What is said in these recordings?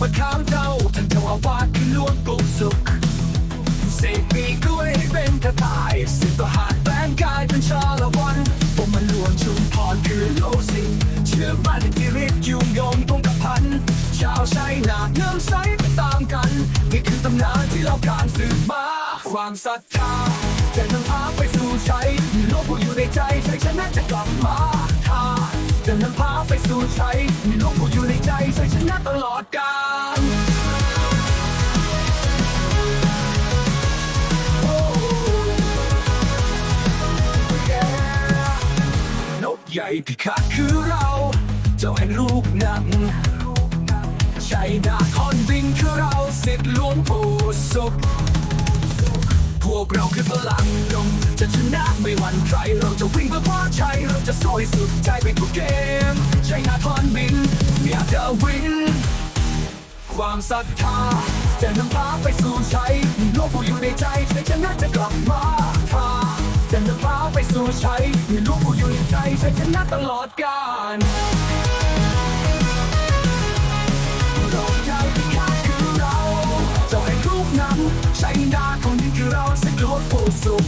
มาข้ามเจ้าท่านเจ้าอาวาสคือหลวงปู่สุขเสกปีกล้วยให้เป็นกระต่ายสิบตัวหาดแปลงกายเป็นชาละวันผมมันลวงชุมพรคือโลสิเชื่อมั่นที่ฤทธิ์ยุงยงคงกระพัน ชาวใช้นาเงื่อมใสไปตามกันนี่คือตำนานที่เราการสืบมาความศรัทธาจะนำพาไปสู่ชัยมีโลกผู้อยู่ในใจชัยชนะจะกลับมาถ้าจะนำพาไปสู่ชัย กาลนกใหญ่พิฆาตคือเรา เจ้าแห่งลูกหนังชัยนาคอนบินคือเราสิทธิ์หลวงปู่สุขพวกเราคือพลังลมจะชนะไม่หวั่นใคร เราจะวิ่งเพื่อคว้าชัยเราจะสู้ให้สุดใจไปทุกเกมชัยนาคอนบินอยากจะวิน ความศรัทธาจะนำพาไปสู่ชัยโลกผู้อยู่ในใจชัยชนะจะกลับมาถ้าจะนำพาไปสู่ชัยมีลูกผู้อยู่ในใจชัยชนะตลอดกาลเราใจที่ขาดคือเราเจ้าให้รูปนำชัยนาคนนี้คือเราสิทธิ์หลวงปู่สุข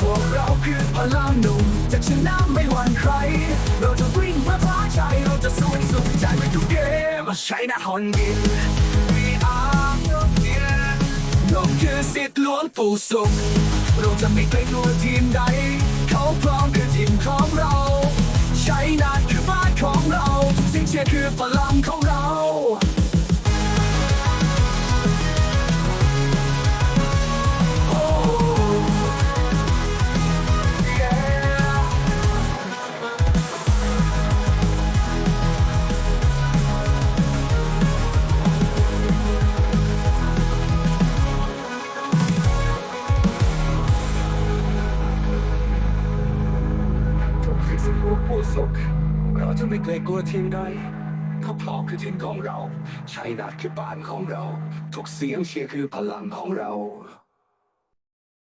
พวกเราคือพลังหนุ่มจะชนะไม่หวั่นใคร สุดใจไปทุกเกมใช้นาฮอนบิน We are the champion เราคือสิทธิ์หลวงปู่สุขเราจะไม่เกรงกลัวทีมใด เขาพร้อมคือทีมของเรา ใช้นาคือบ้านของเรา สิ่งเชียร์คือพลังของเรา กสิ่งสิ่งผู้ผู้สุข เราจะไม่เกรงกลัวทีมใดเขาพรอคือทีมของเรา ชัยนาทคือบ้านของเรา ทุกเสียงเชียร์คือพลังของเรา